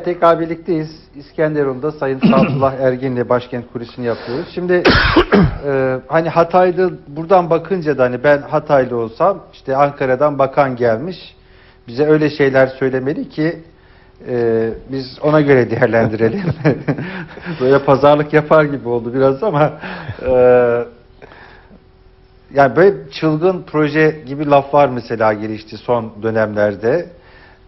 Evet tekrar birlikteyiz. İskenderun'da Sayın Sadullah Ergin'le başkent kulisini yapıyoruz. Şimdi e, hani Hataylı buradan bakınca da hani ben Hataylı olsam işte Ankara'dan bakan gelmiş. Bize öyle şeyler söylemeli ki e, biz ona göre değerlendirelim. Böyle pazarlık yapar gibi oldu biraz ama e, yani böyle çılgın proje gibi laf var mesela gelişti son dönemlerde.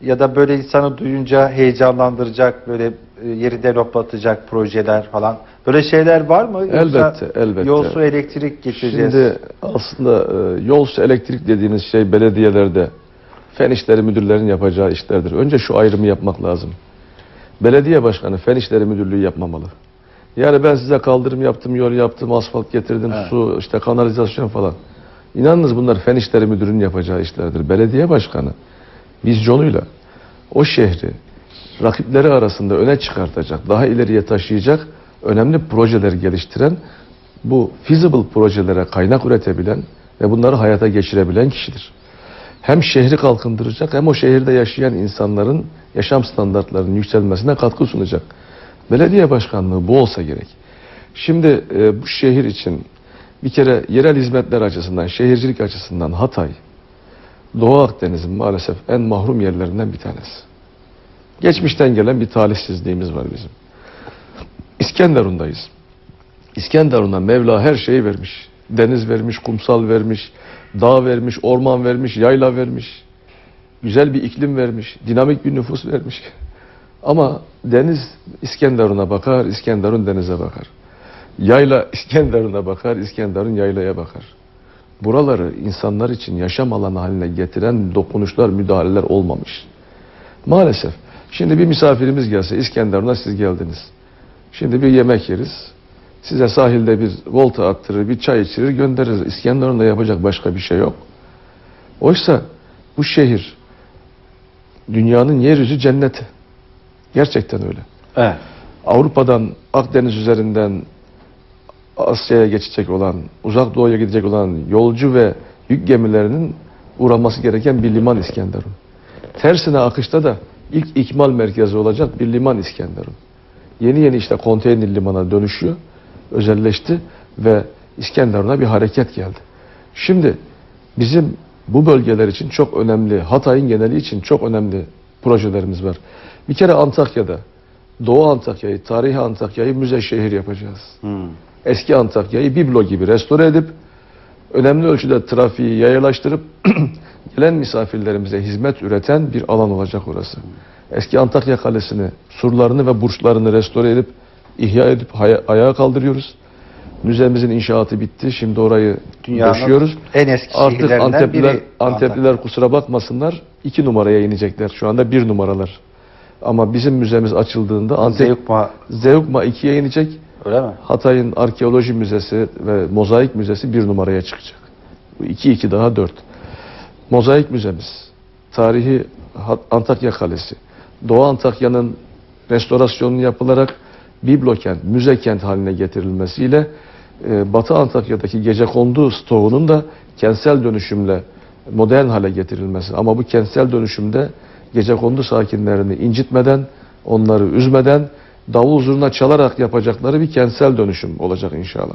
Ya da böyle insanı duyunca heyecanlandıracak, böyle e, yeri deloplatacak projeler falan. Böyle şeyler var mı? Yoksa Elbette, elbette. Yol su elektrik getireceğiz. Şimdi aslında e, yol su elektrik dediğiniz şey belediyelerde fen işleri müdürlerinin yapacağı işlerdir. Önce şu ayrımı yapmak lazım. Belediye başkanı fen işleri müdürlüğü yapmamalı. Yani ben size kaldırım yaptım, yol yaptım, asfalt getirdim, Evet. su, işte kanalizasyon falan. İnanınız bunlar fen işleri müdürünün yapacağı işlerdir. Belediye başkanı vizyonuyla o şehri rakipleri arasında öne çıkartacak, daha ileriye taşıyacak önemli projeler geliştiren bu feasible projelere kaynak üretebilen ve bunları hayata geçirebilen kişidir. Hem şehri kalkındıracak hem o şehirde yaşayan insanların yaşam standartlarının yükselmesine katkı sunacak. Belediye başkanlığı bu olsa gerek. Şimdi e, bu şehir için bir kere yerel hizmetler açısından, şehircilik açısından Hatay, Doğu Akdeniz'in maalesef en mahrum yerlerinden bir tanesi. Geçmişten gelen bir talihsizliğimiz var bizim. İskenderun'dayız. İskenderun'a Mevla her şeyi vermiş. Deniz vermiş, kumsal vermiş, dağ vermiş, orman vermiş, yayla vermiş. Güzel bir iklim vermiş, dinamik bir nüfus vermiş. Ama deniz İskenderun'a bakar, İskenderun denize bakar. Yayla İskenderun'a bakar, İskenderun yaylaya bakar. Buraları insanlar için yaşam alanı haline getiren dokunuşlar, müdahaleler olmamış. Maalesef. Şimdi bir misafirimiz gelse İskenderun'a siz geldiniz. Şimdi bir yemek yeriz. Size sahilde bir volta attırır, bir çay içirir, göndeririz. İskenderun'da yapacak başka bir şey yok. Oysa bu şehir dünyanın yeryüzü cenneti. Gerçekten öyle. Evet. Avrupa'dan Akdeniz üzerinden Asya'ya geçecek olan, uzak doğuya gidecek olan yolcu ve yük gemilerinin uğraması gereken bir liman İskenderun. Tersine akışta da ilk ikmal merkezi olacak bir liman İskenderun. Yeni yeni işte konteyner limana dönüşüyor, özelleşti ve İskenderun'a bir hareket geldi. Şimdi bizim bu bölgeler için çok önemli, Hatay'ın geneli için çok önemli projelerimiz var. Bir kere Antakya'da, Doğu Antakya'yı, tarihi Antakya'yı müze şehir yapacağız. Hmm. Eski Antakya'yı biblo gibi restore edip önemli ölçüde trafiği yayalaştırıp gelen misafirlerimize hizmet üreten bir alan olacak orası. Eski Antakya Kalesi'ni, surlarını ve burçlarını restore edip ihya edip ayağa kaldırıyoruz. Müzemizin inşaatı bitti. Şimdi orayı Dünyanın döşüyoruz. en eski Artık Antepliler, biri Antepliler kusura bakmasınlar. iki numaraya inecekler. Şu anda bir numaralar. Ama bizim müzemiz açıldığında Antep Zeugma Zeugma 2'ye inecek. Öyle mi? Hatay'ın Arkeoloji Müzesi ve Mozaik Müzesi bir numaraya çıkacak. Bu 2 2 daha 4. Mozaik Müzemiz, tarihi Antakya Kalesi, Doğu Antakya'nın restorasyonu yapılarak biblo kent, müze kent haline getirilmesiyle e, Batı Antakya'daki gecekondu stoğunun da kentsel dönüşümle modern hale getirilmesi. Ama bu kentsel dönüşümde gecekondu sakinlerini incitmeden, onları üzmeden, davul zurna çalarak yapacakları bir kentsel dönüşüm olacak inşallah.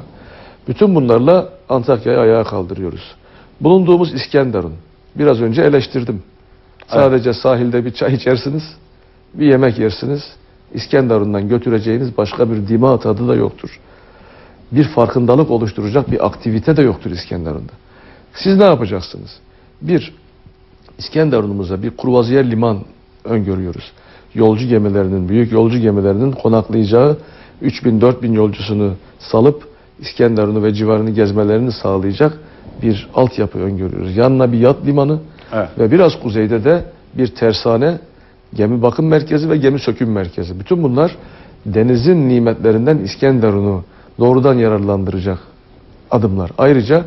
Bütün bunlarla Antakya'yı ayağa kaldırıyoruz. Bulunduğumuz İskenderun. Biraz önce eleştirdim. Sadece sahilde bir çay içersiniz, bir yemek yersiniz. İskenderun'dan götüreceğiniz başka bir dima tadı da yoktur. Bir farkındalık oluşturacak bir aktivite de yoktur İskenderun'da. Siz ne yapacaksınız? Bir, İskenderun'umuza bir kruvaziyer liman öngörüyoruz. Yolcu gemilerinin, büyük yolcu gemilerinin konaklayacağı 3000-4000 yolcusunu salıp İskenderun'u ve civarını gezmelerini sağlayacak bir altyapı öngörüyoruz. Yanına bir yat limanı Evet. ve biraz kuzeyde de bir tersane, gemi bakım merkezi ve gemi söküm merkezi. Bütün bunlar denizin nimetlerinden İskenderun'u doğrudan yararlandıracak adımlar. Ayrıca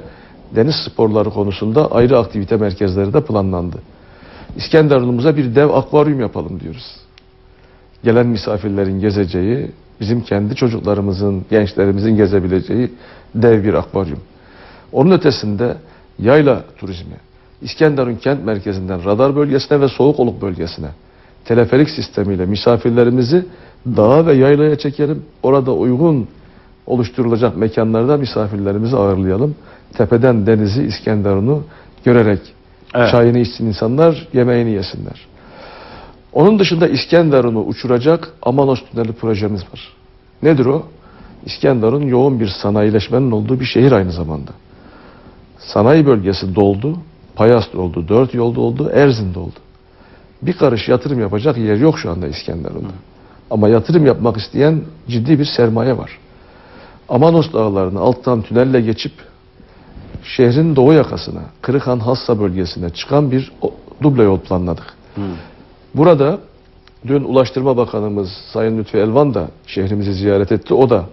deniz sporları konusunda ayrı aktivite merkezleri de planlandı. İskenderun'umuza bir dev akvaryum yapalım diyoruz. Gelen misafirlerin gezeceği, bizim kendi çocuklarımızın, gençlerimizin gezebileceği dev bir akvaryum. Onun ötesinde yayla turizmi, İskenderun kent merkezinden radar bölgesine ve soğuk oluk bölgesine teleferik sistemiyle misafirlerimizi dağa ve yaylaya çekelim. Orada uygun oluşturulacak mekanlarda misafirlerimizi ağırlayalım. Tepeden denizi, İskenderun'u görerek Evet. çayını içsin insanlar, yemeğini yesinler. Onun dışında İskenderun'u uçuracak Amanos Tüneli projemiz var. Nedir o? İskenderun yoğun bir sanayileşmenin olduğu bir şehir aynı zamanda. Sanayi bölgesi doldu, Payas doldu, dört yol doldu, Erzin doldu. Bir karış yatırım yapacak yer yok şu anda İskenderun'da. Ama yatırım yapmak isteyen ciddi bir sermaye var. Amanos dağlarını alttan tünelle geçip şehrin doğu yakasına, Kırıkhan Hassa bölgesine çıkan bir duble yol planladık. Burada dün Ulaştırma Bakanımız Sayın Lütfi Elvan da şehrimizi ziyaret etti. O da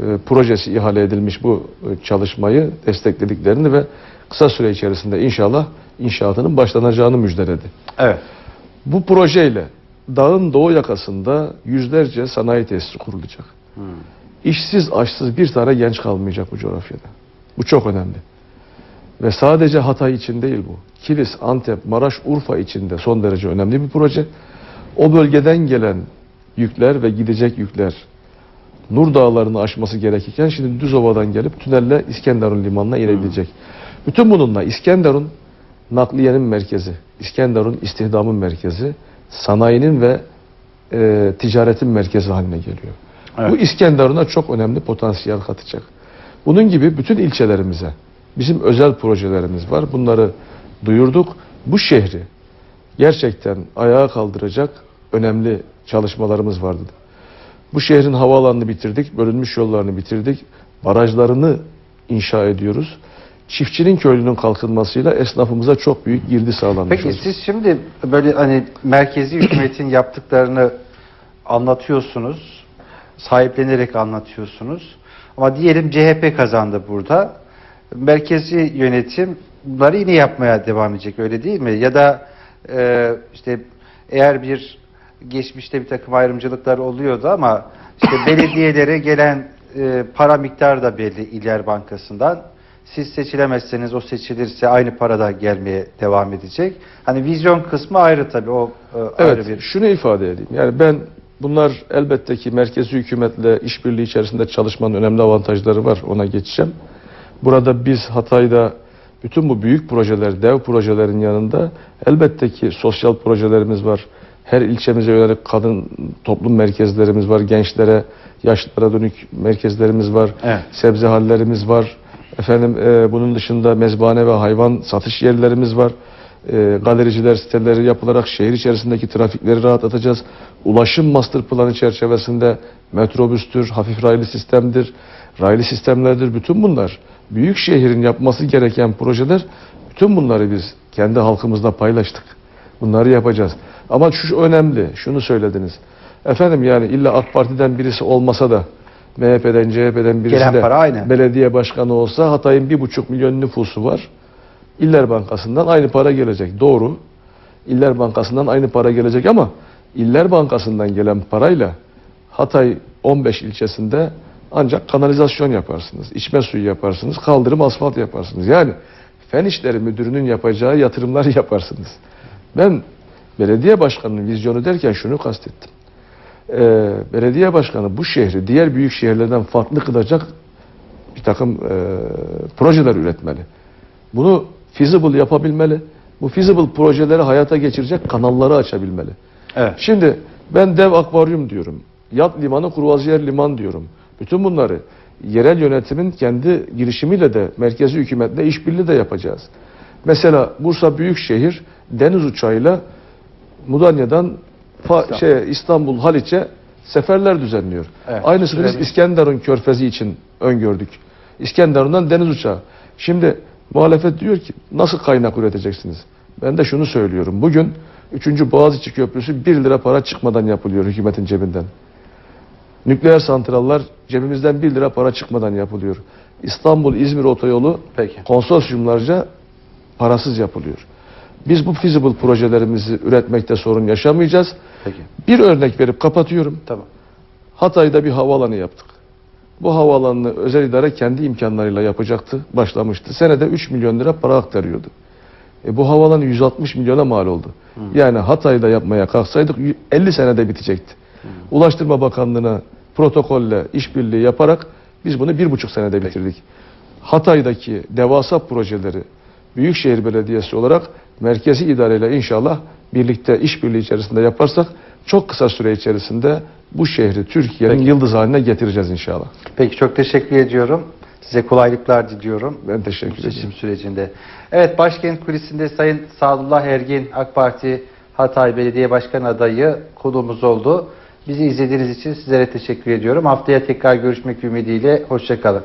e, projesi ihale edilmiş bu e, çalışmayı desteklediklerini ve kısa süre içerisinde inşallah inşaatının başlanacağını müjdeledi. Evet. Bu projeyle dağın doğu yakasında yüzlerce sanayi tesisi kurulacak. İşsiz, açsız bir tane genç kalmayacak bu coğrafyada. Bu çok önemli. Ve sadece Hatay için değil bu. Kilis, Antep, Maraş, Urfa için de son derece önemli bir proje. O bölgeden gelen yükler ve gidecek yükler Nur Dağları'nı aşması gerekirken şimdi Düzova'dan gelip tünelle İskenderun limanına inebilecek. Bütün bununla İskenderun nakliyenin merkezi, İskenderun istihdamın merkezi, sanayinin ve e, ticaretin merkezi haline geliyor. Evet. Bu İskenderun'a çok önemli potansiyel katacak. Bunun gibi bütün ilçelerimize bizim özel projelerimiz var. Bunları duyurduk. Bu şehri gerçekten ayağa kaldıracak önemli çalışmalarımız vardı. Bu şehrin havaalanını bitirdik, bölünmüş yollarını bitirdik, barajlarını inşa ediyoruz. Çiftçinin köylünün kalkınmasıyla esnafımıza çok büyük girdi sağlanmış Peki olacak. siz şimdi böyle hani merkezi hükümetin yaptıklarını anlatıyorsunuz. Sahiplenerek anlatıyorsunuz. Ama diyelim CHP kazandı burada. Merkezi yönetim bunları yine yapmaya devam edecek öyle değil mi? Ya da e, işte eğer bir geçmişte bir takım ayrımcılıklar oluyordu ama işte belediyelere gelen e, para miktarı da belli İller Bankası'ndan. Siz seçilemezseniz o seçilirse aynı parada gelmeye devam edecek. Hani vizyon kısmı ayrı tabii o e, ayrı Evet, bir. şunu ifade edeyim. Yani ben bunlar elbette ki merkezi hükümetle işbirliği içerisinde çalışmanın önemli avantajları var. Ona geçeceğim. Burada biz Hatay'da bütün bu büyük projeler, dev projelerin yanında elbette ki sosyal projelerimiz var. Her ilçemize yönelik kadın toplum merkezlerimiz var. Gençlere, yaşlılara dönük merkezlerimiz var. Evet. Sebze hallerimiz var. Efendim e, bunun dışında mezbane ve hayvan satış yerlerimiz var. E, galericiler siteleri yapılarak şehir içerisindeki trafikleri rahatlatacağız. Ulaşım master planı çerçevesinde metrobüstür, hafif raylı sistemdir, raylı sistemlerdir. Bütün bunlar büyük şehrin yapması gereken projeler. Bütün bunları biz kendi halkımızla paylaştık. Bunları yapacağız. Ama şu önemli, şunu söylediniz. Efendim yani illa AK Parti'den birisi olmasa da MHP'den, CHP'den birisi Gelen de para aynı. belediye başkanı olsa Hatay'ın bir buçuk milyon nüfusu var. İller Bankası'ndan aynı para gelecek. Doğru. İller Bankası'ndan aynı para gelecek ama İller Bankası'ndan gelen parayla Hatay 15 ilçesinde ancak kanalizasyon yaparsınız, içme suyu yaparsınız, kaldırım asfalt yaparsınız. Yani Fen İşleri Müdürü'nün yapacağı yatırımları yaparsınız. Ben belediye başkanının vizyonu derken şunu kastettim. Ee, belediye başkanı bu şehri diğer büyük şehirlerden farklı kılacak bir takım e, projeler üretmeli. Bunu feasible yapabilmeli. Bu feasible projeleri hayata geçirecek kanalları açabilmeli. Evet. Şimdi ben dev akvaryum diyorum. Yat limanı, kruvaziyer liman diyorum. Bütün bunları yerel yönetimin kendi girişimiyle de merkezi hükümetle işbirliği de yapacağız. Mesela Bursa Büyükşehir deniz uçağıyla Mudanya'dan İstanbul. şey İstanbul Haliç'e seferler düzenliyor. Evet, Aynısını biz. İskenderun Körfezi için öngördük. İskenderun'dan deniz uçağı. Şimdi muhalefet diyor ki nasıl kaynak üreteceksiniz? Ben de şunu söylüyorum. Bugün 3. Boğaziçi Köprüsü 1 lira para çıkmadan yapılıyor hükümetin cebinden. Nükleer santrallar cebimizden 1 lira para çıkmadan yapılıyor. İstanbul-İzmir otoyolu Peki. konsorsiyumlarca parasız yapılıyor. Biz bu feasible projelerimizi üretmekte sorun yaşamayacağız. Peki. Bir örnek verip kapatıyorum. Tamam. Hatay'da bir havaalanı yaptık. Bu havaalanını özel idare kendi imkanlarıyla yapacaktı, başlamıştı. Senede 3 milyon lira para aktarıyordu. E, bu havalan 160 milyona mal oldu. Yani Hatay'da yapmaya kalksaydık y- 50 senede bitecekti. Ulaştırma Bakanlığı'na protokolle işbirliği yaparak biz bunu bir buçuk senede bitirdik. Hatay'daki devasa projeleri Büyükşehir Belediyesi olarak merkezi idareyle inşallah birlikte işbirliği içerisinde yaparsak çok kısa süre içerisinde bu şehri Türkiye'nin yıldız haline getireceğiz inşallah. Peki çok teşekkür ediyorum. Size kolaylıklar diliyorum. Ben teşekkür seçim ederim. sürecinde. Evet başkent kulisinde Sayın Sadullah Ergin AK Parti Hatay Belediye Başkanı adayı konuğumuz oldu. Bizi izlediğiniz için sizlere teşekkür ediyorum. Haftaya tekrar görüşmek ümidiyle. Hoşçakalın.